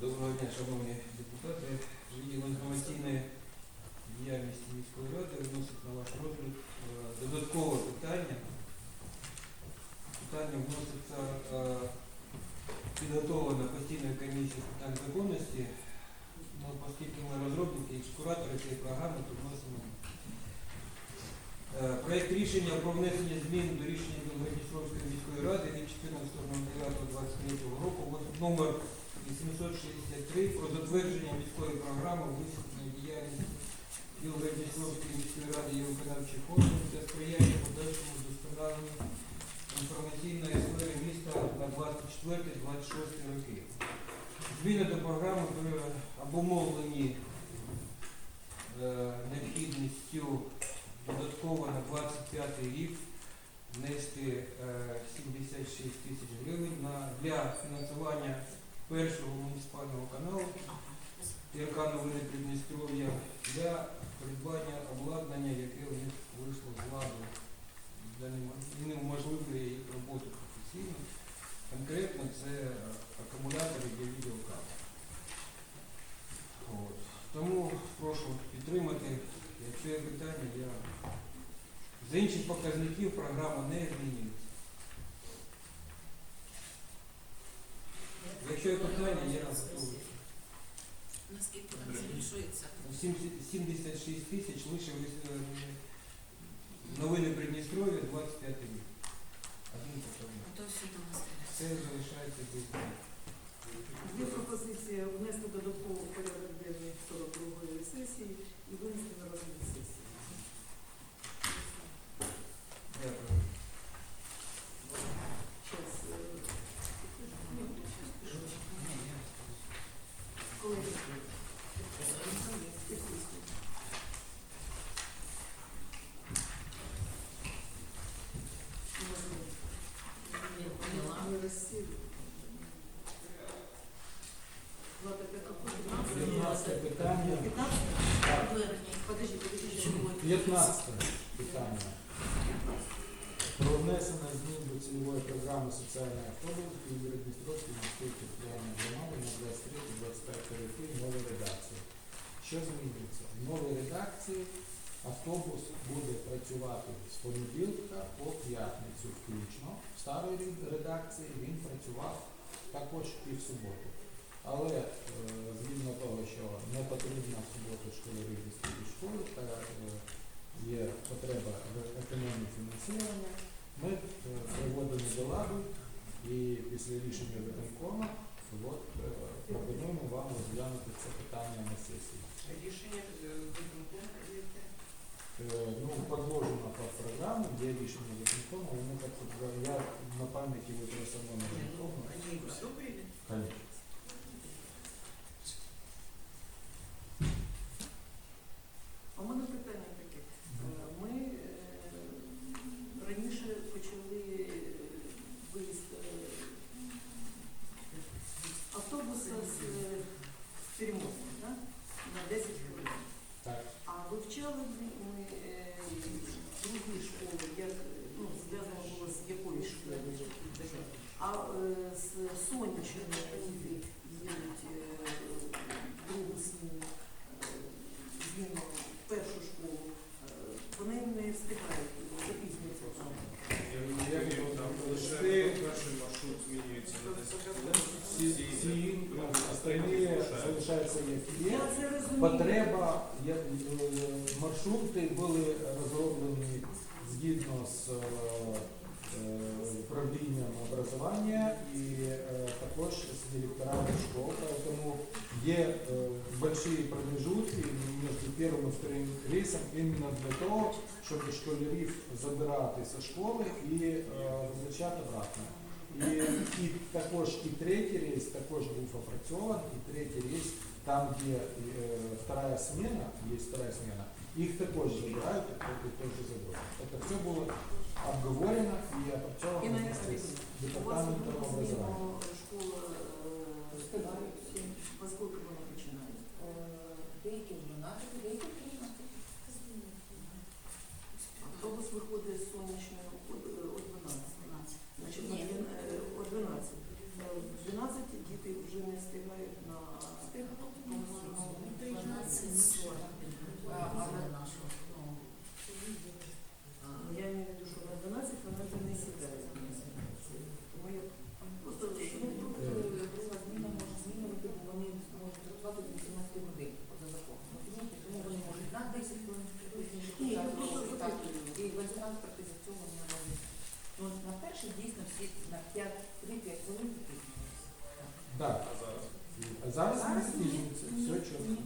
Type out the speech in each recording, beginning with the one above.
Доброго дня, шановні депутати. Відділ інформаційної діяльності міської ради вносить на ваш розгляд е, додаткове питання. Питання вноситься е, підготовлено постійною комісією з питань законності. Ну, оскільки ми розробники і куратори цієї програми, то вносимо. Е, Проект рішення про внесення змін до рішення Білгородністровської міської ради від 14.09.23 року номер 863 про затвердження міської програми висвітлення діяльності Білгородністровської міської ради і виконавчих органів для сприяння подальшому вдосконаленню інформаційної сфери міста на 24-26 роки. Зміни до програми обумовлені е, необхідністю додатково на 25 рік внести е, 76 тисяч гривень для фінансування першого муніципального каналу ТРК Новини Придністров'я для придбання обладнання, яке у них вийшло з ладу для немо- неможливої їх роботи професійно. Конкретно це акумулятори для відеокамер. Тому прошу підтримати. Якщо є питання, я з інших показників програма не змінюється. Якщо є питання, я готовий. Наскільки там збільшується? 76 тисяч лише е, новини Придністров'я 25 рік. Один показник. А то все там осталось. Це залишається без змін. Є пропозиція внести додатково в порядок 42-ї сесії і винести на розгляд сесії. Дякую. Щас, е, ні, колеги, Я поняла. Не розсілю. Влада, ти какой? 15 питання. 15? Верхній. Подожди, подожди. Чому? 15 питання. Про внесення змін до цільової програми соціальної автобус Дністровської міської територіальної громади на 23-25 роки нової редакції. Що змінюється? В новій редакції автобус буде працювати з понеділка по п'ятницю включно. В старій редакції він працював також і в суботу. Але е, згідно того, що не потрібно в суботу школярів вести до школи, та е, є потреба в економії фінансування, ми е, приводимо до ладу і після рішення виконкому от, пропонуємо вам розглянути це питання на сесії. Рішення Ну, подложено под программу, є рішення виконкому, воно так я на пам'яті ви про само не Ні, ну, виконував. Они его одобрили? Конечно. А в мене питання таке. Е, Ми е, раніше почали е, виїзд е, автобуса з е, з перемоткою, да? на 10 хвилин. Так. А вивчали ми ми, е, другі школи, як ну, зв'язано було з якою школою. А е, з сонячними люди їдуть е, другу зміну, е, зміну в першу школу. Е, Вони не встигають, запізнюються там. Я розумію, там лише перший маршрут змінюється на 10 хвилин. Всі, всі ну, остальні залишаються як є. Я це розумію. Потреба, е, маршрути були розроблені згідно з е, е, управлінням образування і також з директорами школ. Тому є большие промежутки між першим і вторым рейсом іменно для того, щоб школярів забирати зі школи і возвращати обратно. І, і також і третій рейс також був опрацьований, і третій рейс, там, где э, вторая смена, есть вторая смена, их також забирают и тоже і Это все было обговорено и І опрацьовано на департаментом образования. школа е, во скільки вона починає? Деякі в 12, деякі в 13. нашого. Ну, Ну, Я имею в виду, что на 12 вона вже не сідає. Тому я просто ну, Е. друга зміна може змінювати, бо вони можуть працювати до 18 годин поза законом. Розумієте? Тому вони можуть на 10 хвилин Ні, ну, просто так, і без транспорту з цього не можуть. Ну, на перший дійсно всі на 5, 3-5 хвилин запізнюються. Да. А зараз? А зараз не Зараз ні. спізнюється, все Ні, чітко. ні.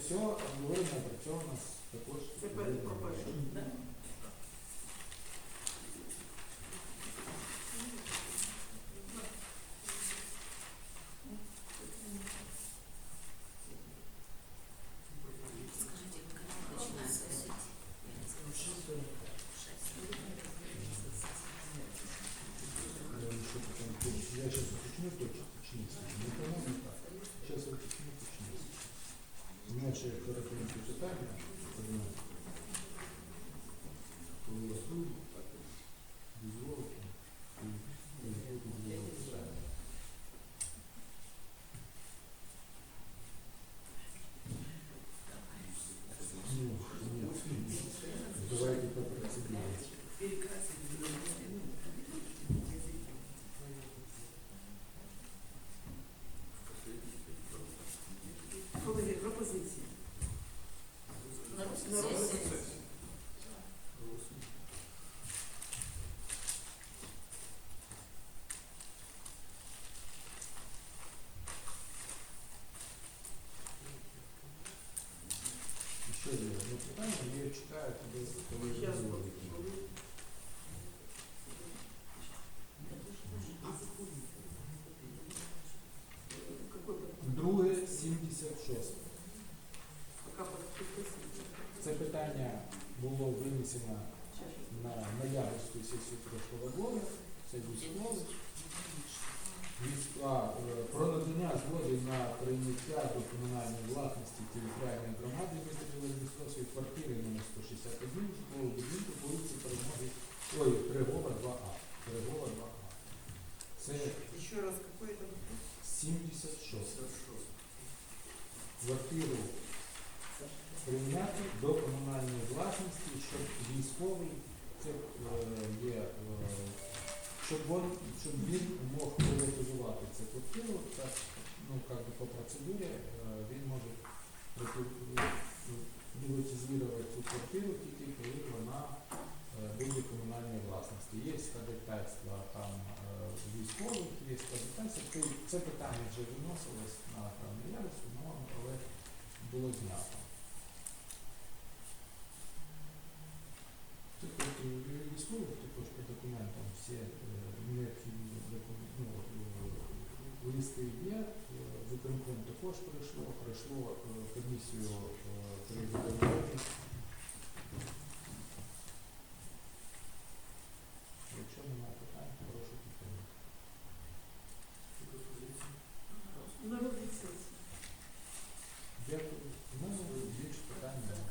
Все обговорено, опрацьовано також. Це про перше. да? Скажите, когда начинается сеть? Я еще потом точ- Я сейчас уточню точно, точніше. Не по-моему так. Сейчас я уточню точніше. У меня ще коротеньке питання. Одне. Коли я тут, дозволите, і і тут було питання. Ну, ні, давайте по процедурі. Колеги, пропозиції. На На сесії. Ще є одне питання, я читаю, коли коли Щас, дозволите. коли- Какой потом? Друге 76. Пока подписывается. Це питання було винесено на наявську сесію прошлого року. Це. Війська е, про надання згоди на прийняття до комунальної власності територіальної громади міста Білодністровської квартири номер 161 житлового будинку по вулиці Перемоги, ой, Перегова 2А. Перегова 2А. Це Еще раз, какой это вопрос? 76. Квартиру прийняти до комунальної власності, щоб військовий, це е, є, е, щоб, він, щоб він мог приватизувати цю квартиру, так, ну, как би по процедурі е, він може ну, приватизувати цю квартиру тільки коли вона буде комунальної власності. Є ходатайство там військових, є ходатайство. Це- Це питання вже виносилось на певний ярус, ну, але було знято. Також по документам всі е, необхідні ну, е, листи є, е, також пройшло, пройшло комісію при виконанні. Якщо немає питань, прошу підтримати. На розгляд сесії. Дякую. У мене більше питань немає.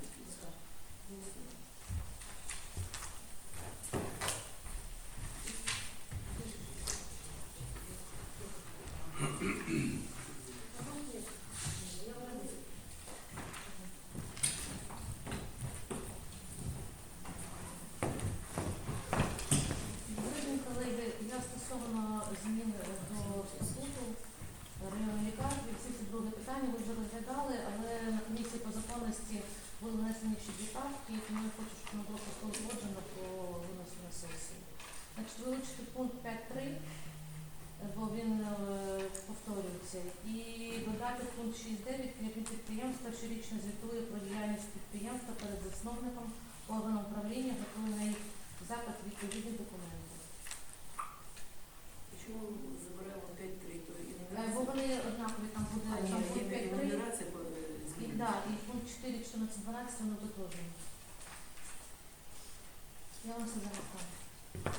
Шановні колеги, я стосовно змін до статуту районної лікарні, всі ці друге питання ви вже розглядали, але на комісії по законності були внесені ще дві правки, тому я хочу, щоб воно було просто узгоджено по сесію. Значить, вилучити пункт 5.3, е, бо він е, повторюється, і додати пункт 6.9, керівник підприємства щорічно звітує про діяльність підприємства перед засновником, органом управління, готує на їх запит відповідні документи. Чому забираємо 5-3, то і Е, Бо вони однакові, там буде А, там я пункт имею в 5.3, виду нумерація по- і, да, і пункт 4, 14, 12, воно дотожені. 你要什么？